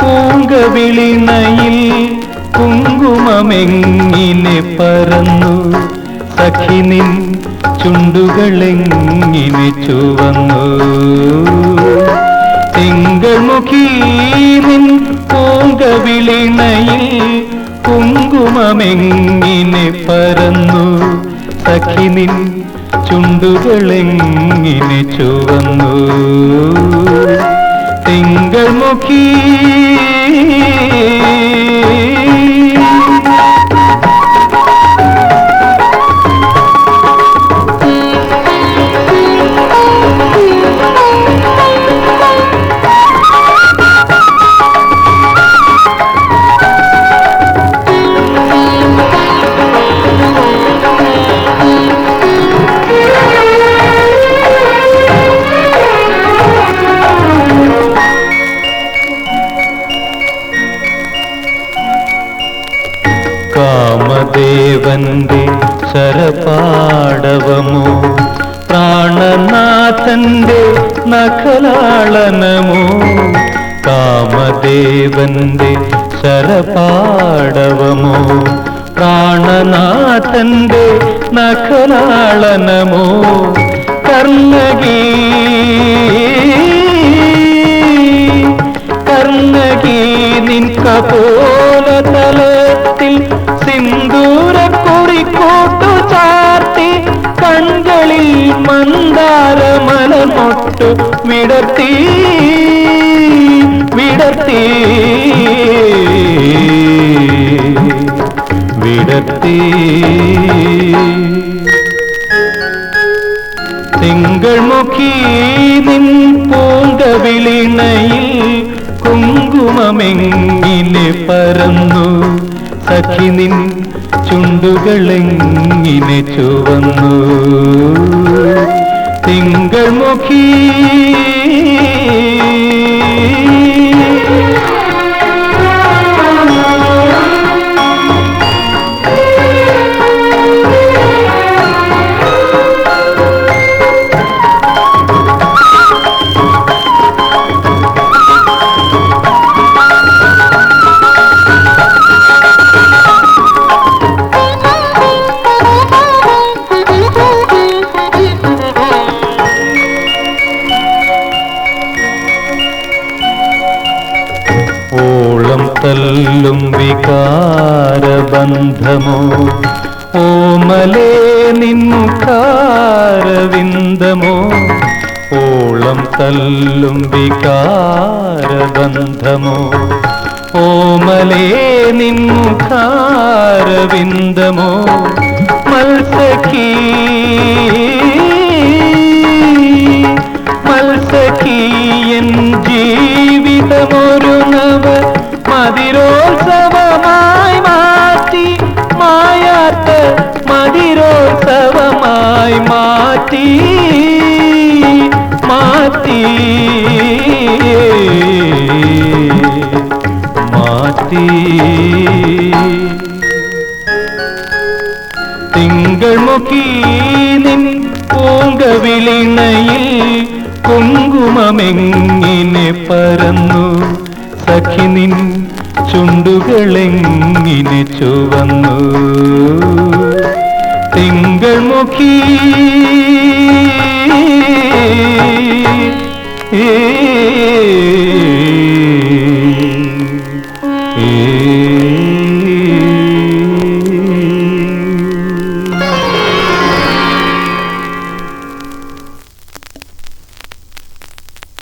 പൂങ്കവിളിണയിൽ കുങ്കുമമെങ്ങിനെ പറന്നു. സഖി നിൻ ചുണ്ടുകളെങ്ങിനെ ചുവന്നു. തിങ്കൾ നിൻ പൂങ്കവിളിനയിൽ കുങ്കുമമെങ്ങിനെ പറന്നു. സഖി നിൻ ചുണ്ടുകളെങ്ങിനെ ചുവന്നു. തിങ്കൾ മുഖി കാമദേവന്റെ ശരപാടവമോ? പ്രാണനാഥന്റെ നഖലാളനമോ? കാമദേവന്റെ ശരപാടവമോ? പ്രാണനാഥന്റെ നഖലാളനമോ? വിടർത്തി വിടർത്തി. വിടർത്തി. തിങ്കൾ മുഖി നിൻ പൂങ്കവിളിണയിൽ കുങ്കുമമെങ്ങിനെ പരന്നു. സഖി നിൻ ചുണ്ടുകളെങ്ങിനെ ചുവന്നു. തിങ്കൾ മുഖി തല്ലും വികാരബന്ധമോ? ഓമലേ നിന്നുകാരവിന്ദമോ ഓളം തല്ലും വികാരബന്ധമോ? ഓമലേ നിന്നുകാരവിന്ദമോ മാറ്റി മാറ്റി. മാറ്റി. തിങ്കൾ മുക്കി നിൻ പൂങ്കവിളിണയിൽ കുങ്കുമമെങ്ങിനെ പരന്നു. സഖി നിൻ ചുണ്ടുകളെങ്ങിനെ ചുവന്നു. തിങ്കൾ മുഖി. ഏ